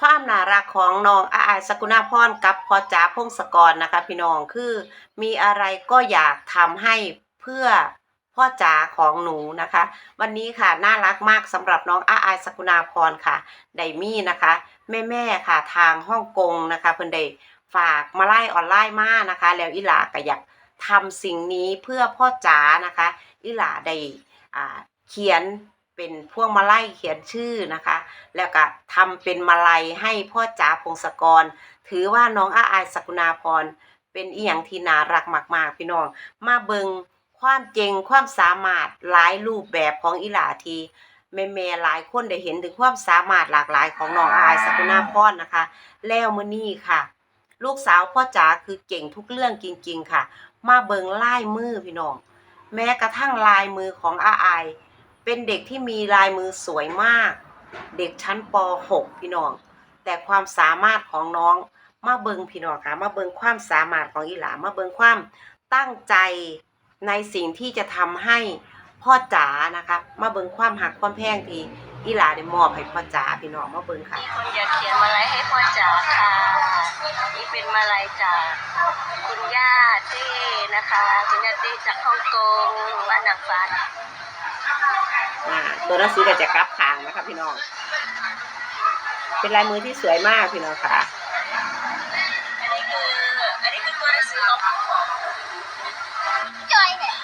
ความน่ารักของน้องอาอาสกุณาพรกับพ่อจ๋าพงศกรนะคะ พี่น้องคือมีอะไรก็อยากทำให้เพื่อพ่อจ๋าของหนูนะคะ วันนี้ค่ะน่ารักมากสำหรับน้องอาอาสกุณาพรค่ะไดมี่นะคะ แม่แม่ค่ะทางฮ่องกงนะคะเพิ่นได้ฝากมาไล่ออนไลน์มานะคะ แล้วอีหลาก็อยากทำสิ่งนี้เพื่อพ่อจ๋านะคะอีหลาได้เขียน เป็นพวงมาลัยเขียนชื่อนะคะ แล้วก็ทำเป็นมาลัยให้พ่อจ๋าพงศกร ถือว่าน้องอาอายสกุณาพรเป็นอีหยังที่น่ารักมาก ๆ พี่น้อง มาเบิงความเจงความสามารถหลายรูปแบบของอีหลาทีแม่ๆหลายคนได้เห็นถึงความสามารถหลากหลายของน้องอาอายสกุณาพรนะคะ แล้วมื้อนี้ค่ะ ลูกสาวพ่อจ๋าคือเก่งทุกเรื่องจริง ๆ ค่ะ มาเบิงลายมือพี่น้อง แม้กระทั่งลายมือของอาอาย เป็นเด็กที่มีลายมือสวยมาก เด็กชั้นป .6 พี่น้อง แต่ความสามารถของน้องมาเบิงพี่น้องค่ะมาเบิงความสามารถของอีหลามาเบิงความตั้งใจในสิ่งที่จะทำให้พ่อจ๋านะคะ มาเบิงความหักความแพงที่อีหลาได้มอบให้พ่อจ๋าพี่น้องมาเบิงค่ะมีคนอยากเขียนมาลัยให้พ่อจ๋าค่ะ นี่เป็นมาลัยจากคุณย่าเต้นะคะ คุณย่าเต้จากฮ่องกงบ้านดักฟัน อ่าตัวหนังสือก็จะกลับขางนะคะพี่น้อง เป็นลายมือที่สวยมากพี่น้องค่ะอันนี้คืออันนี้คือตัวหนังสือของจอยเนี่ย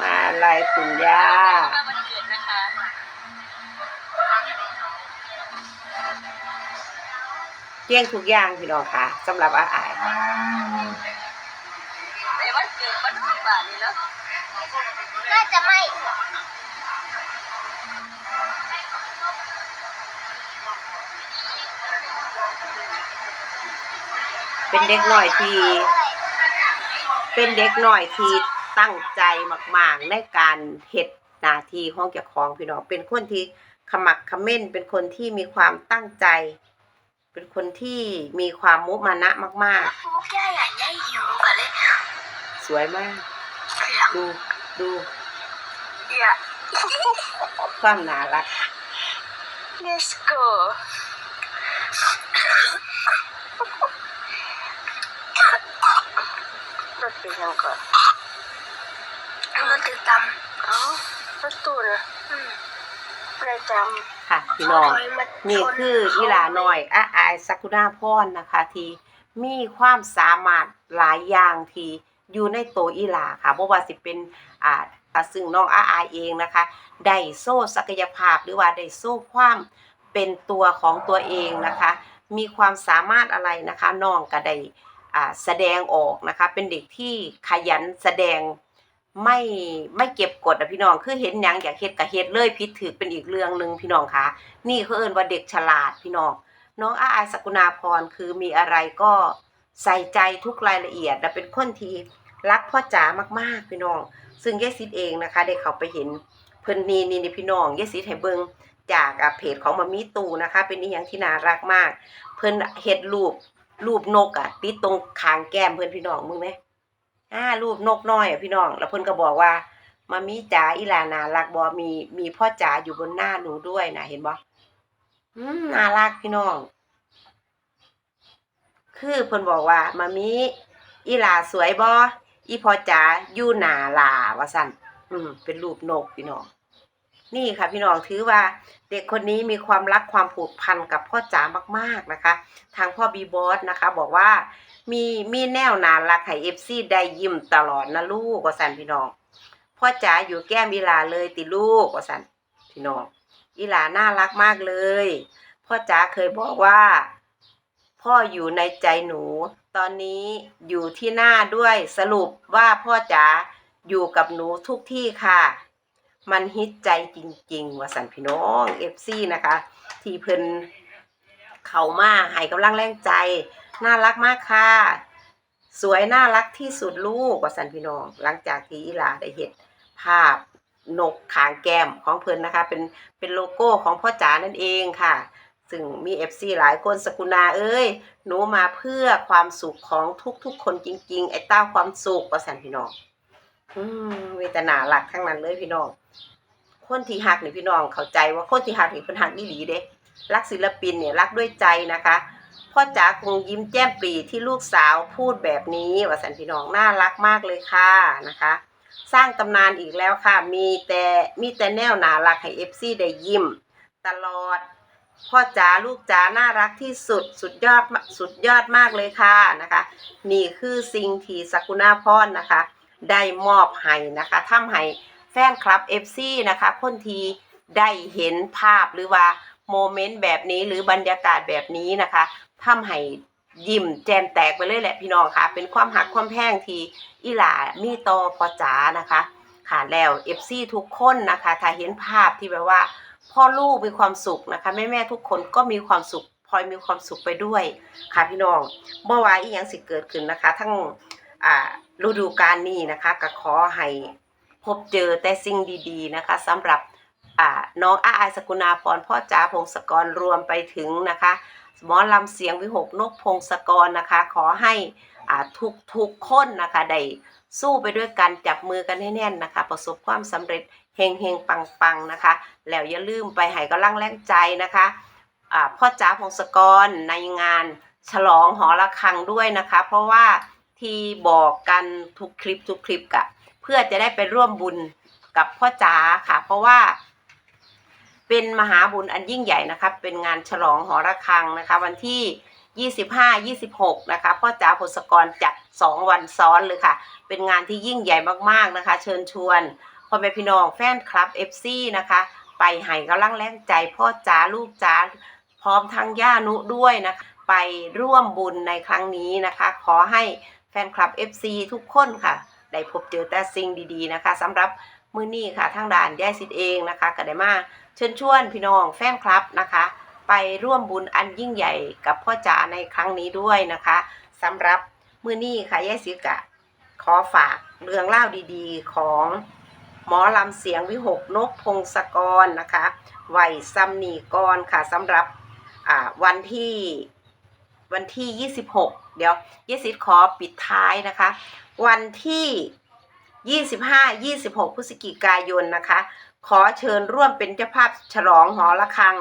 มาลายคุณย่ามาวันเกิดนะคะเกี้ยงทุกอย่างพี่น้องค่ะสำหรับอาอายในวัน เกิดวันที่บาทนี่เนาะน่าจะไม่เป็นเด็กหน่อยที่ เป็นเด็กหน่อยที่ตั้งใจมาก ๆ ในการเฮ็ดหน้าที่ของเจ้าของพี่น้อง เป็นคนที่ขมักเขม้น เป็นคนที่มีความตั้งใจ เป็นคนที่มีความมุมานะมากพวกย่าอยากได้อยู่กันเลยๆ สวยมาก ดูดูอย่าความน่ารัก let's go รถเป็นยังก่อนมันติดตเอ้ารถตู้นะอืมประจค่ะำพี่น้องถยมาชนี่คืออีหลาน้อยอาอายสักุณาพรนะคะ ที่มีความสามารถหลายอย่างที่ อยู่ในโตอีหลาค่ะบ่ว่าสิเป็นอ่าซึ่งน้องอาอายเองนะคะ ได้โซ่ศักยภาพหรือว่าได้โซ่ความเป็นตัวของตัวเองนะคะ มีความสามารถอะไรนะคะน้องก็ได้อ่าแสดงออกนะคะ เป็นเด็กที่ขยันแสดงไม่ไม่เก็บกดอะพี่น้องคือเห็นหยังอยากเฮ็ดก็เฮ็ดเลยผิดถือเป็นอีกเรื่องหนึ่งพี่น้องคะนี่เขาเอิ้นว่าเด็กฉลาดพี่น้อง น้องอาอายสกุณาพรคือมีอะไรก็ ใส่ใจทุกรายละเอียด และเป็นคนที่รักพ่อจ๋ามากๆพี่น้อง ซึ่งยายซิดเองนะคะได้เขาไปเห็นเพิ่นนีนี่นี่พี่น้องยายซิดให้เบิงจากอะเพจของมามีตูนะคะ เป็นอีหยังที่น่ารักมาก เพิ่นเฮ็ดรูปรูปนกอะติดตรงคางแก้มเพิ่อนพี่น้องมึงไหมอ่ารูปนกน้อยอะพี่น้อง แล้วเพิ่อนก็บอกว่ามามีจ๋าอีลานารักบอมีมีพ่อจ๋าอยู่บนหน้าหนูด้วยนะเห็นบ่อืมน่ารักพี่น้อง คือเพิ่นบอกว่ามามีอีหลาสวยบ่อีพ่อจ๋าอยู่หนาหลาว่าซั่นอืมเป็นรูปนกพี่น้อง นี่ค่ะพี่น้องถือว่าเด็กคนนี้มีความรักความผูกพันกับพ่อจ๋ามาก ๆนะคะ ทางพ่อบีบอสนะคะ บอกว่ามีมีแนวน่ารักให้เอฟซีได้ยิ้มตลอดนะลูกว่าซั่นพี่น้องพ่อจ๋าอยู่แก้มอีหลาเลยติลูกว่าสันพี่น้องอีหลาน่ารักมากเลย พ่อจ๋าเคยบอกว่า พ่ออยู่ในใจหนู ตอนนี้อยู่ที่หน้าด้วยสรุปว่าพ่อจ๋าอยู่กับหนูทุกที่ค่ะ มันฮิตใจจริงๆว่าสันพี่น้องเอฟซีนะคะ ที่เพิ่นเขามาให้กำลังแรงใจ น่ารักมากค่ะ สวยน่ารักที่สุดลูกว่าสันพี่น้อง หลังจากที่อีลาได้เห็นภาพนกขางแก้มของเพิ่นนะคะ เป็นเป็นโลโก้ของพ่อจ๋านั่นเองค่ะ ซึ่งมีเอฟซีหลายคนสกุณาเอ้ย หนูมาเพื่อความสุขของทุกๆ คนจริง ๆ ไอ้เต้าความสุขว่าสันพี่น้องอืมเวทนาหลักทั้งนั้นเลยพี่น้อง คนที่หักนี่พี่น้องเข้าใจว่าคนที่หักนี่เพิ่นหักอีหลีเด้รักศิลปินเนี่ยรักด้วยใจนะคะพ่อจ๋าคงยิ้มแจ้มปรีที่ลูกสาวพูดแบบนี้ว่าสันพี่น้องน่ารักมากเลยค่ะนะคะ สร้างตำนานอีกแล้วค่ะ มีแต่มีแต่แนวน่ารักให้เอฟซีได้ยิ้ม ตลอด พ่อจ๋าลูกจ๋าน่ารักที่สุดสุดยอดสุดยอดมากเลยค่ะนะคะ นี่คือสิ่งที่สกุณาพรนะคะ ได้มอบให้นะคะทำให้แฟนคลับ FC นะคะคนทีได้เห็นภาพหรือว่าโมเมนต์แบบนี้หรือบรรยากาศแบบนี้นะคะทำให้ยิ้มแจมแตกไปเลยแหละพี่น้องค่ะ เป็นความหักความแพงทีอีหลามีต่อพอจ๋านะคะค่ะแล้ว FC ทุกคนนะคะ ถ้าเห็นภาพที่แบบว่า พ่อลูกมีความสุขนะคะแม่แม่ทุกคนก็มีความสุขพลอยมีความสุขไปด้วยค่ะพี่น้องเมื่อวานอีหยังสิเกิดขึ้นนะคะ ทั้งอ่าฤดูกาลนี้นะคะก็ขอให้พบเจอแต่สิ่งดีๆนะคะสำหรับอ่าน้องอาอายสกุณาพรพ่อจ๋าพงศกรรวมไปถึงนะคะหมอลำเสียงวิหกนกพงศกรนะคะ ขอให้ ทุกทุกคนนะคะได้สู้ไปด้วยกันจับมือกันให้แน่นนะคะ ประสบความสำเร็จเฮงเฮงปังปังๆนะคะ แล้วอย่าลืมไปให้กำลังแรงใจนะคะพ่อจ๋าพงศกรในงานฉลองหอระฆังด้วยนะคะ เพราะว่าที่บอกกันทุกคลิปทุกคลิปกะเพื่อจะได้ไปร่วมบุญกับพ่อจ๋าค่ะ เพราะว่า เป็นมหาบุญอันยิ่งใหญ่นะคะ เป็นงานฉลองหอระฆังนะคะ วันที่ 25 26 นะคะพ่อจ๋าพงศกรจัด 2 วันซ้อนเลยค่ะ เป็นงานที่ยิ่งใหญ่มากๆนะคะ เชิญชวนพ่อแม่พี่น้องแฟนคลับ FC นะคะ ไปให้กำลังแรงใจพ่อจ๋าลูกจ๋าพร้อมทั้งย่านุด้วยนะคะไปร่วมบุญในครั้งนี้นะคะ ขอให้แฟนคลับ FC ทุกคนค่ะ ได้พบเจอแต่สิ่งดีๆนะคะสำหรับมื้อนี้ค่ะทางด่านย่ายสิทธิ์เองนะคะก็ได้มาเชิญชวนพี่น้องแฟนคลับนะคะ ไปร่วมบุญอันยิ่งใหญ่กับพ่อจ๋าในครั้งนี้ด้วยนะคะสำหรับมื้อนี้ค่ะย่ายสิกะ ขอฝากเรื่องเล่าดีๆ ของหมอลำเสียงวิหกนกพงศกรนะคะไหวซัมนีกรค่ะสำหรับวันที่วันที่ 26 เดี๋ยวเยสิทธิ์ขอปิดท้ายนะคะ วันที่ 25 26 พฤศจิกายนนะคะ ขอเชิญร่วมเป็นเจ้าภาพฉลองหอระฆัง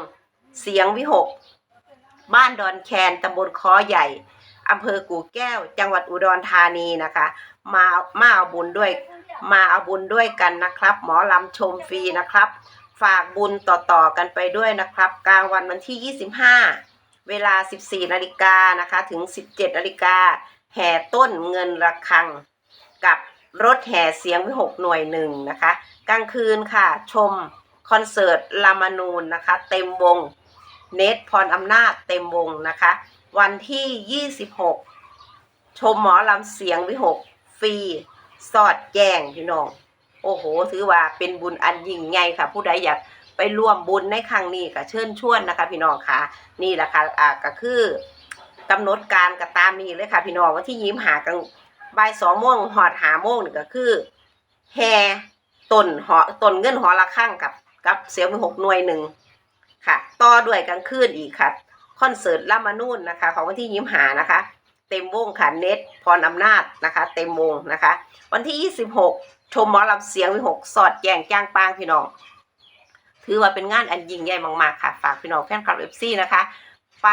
เสียงวิหก บ้านดอนแคนตำบลคอใหญ่อำเภอกู่แก้ว จังหวัดอุดรธานีนะคะ มามาเอาบุญด้วย มาเอาบุญด้วยกันนะครับ หมอลำชมฟรีนะครับ ฝากบุญต่อๆกันไปด้วยนะครับ กลางวันวันที่ 25 เวลา 14นาฬิกานะคะ ถึง 17นาฬิกาแห่ต้นเงินระฆัง กับรถแห่เสียงวิหกหน่วยหนึ่งนะคะ กลางคืนค่ะชมคอนเสิร์ตลามานูนนะคะ เต็มวง เนตพรอำนาจเต็มวงนะคะ วันที่ 26 ชมหมอลำเสียงวิหกฟรี สอดแจงพี่น้อง โอ้โห ถือว่าเป็นบุญอันยิ่งใหญ่ค่ะ ผู้ใดอยากไปร่วมบุญในครั้งนี้ก็เชิญชวนนะคะ พี่น้องค่ะ นี่แหละค่ะอ่าก็คือกำหนดการก็ตามนี้เลยค่ะ พี่น้องว่าที่ยิ้มหากันบ่ายสองโมงหอดหาโมงนี่ก็คือแห่ต้นหอต้นเงินหอละข้างกับกับเสียงหกหน่วยหนึ่ง ค่ะ ต่อด้วยกลางคืนอีกค่ะ คอนเสิร์ตลามานูนนะคะ ของวันที่ยิ้มหานะคะ เต็มวงค่ะเน็ตพรอำนาจนะคะ เต็มวงนะคะ วันที่ 26 ชมหมอลำเสียงวิหกสอดแจงจ้างปางพี่น้อง ถือว่าเป็นงานอันยิ่งใหญ่มากๆค่ะ ฝากพี่น้องแฟนคลับเอฟซีนะคะ ไป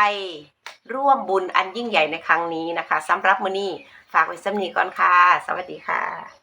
ร่วมบุญอันยิ่งใหญ่ในครั้งนี้นะคะสำหรับมือนี้ฝากไว้สำนีก่อนค่ะ สวัสดีค่ะ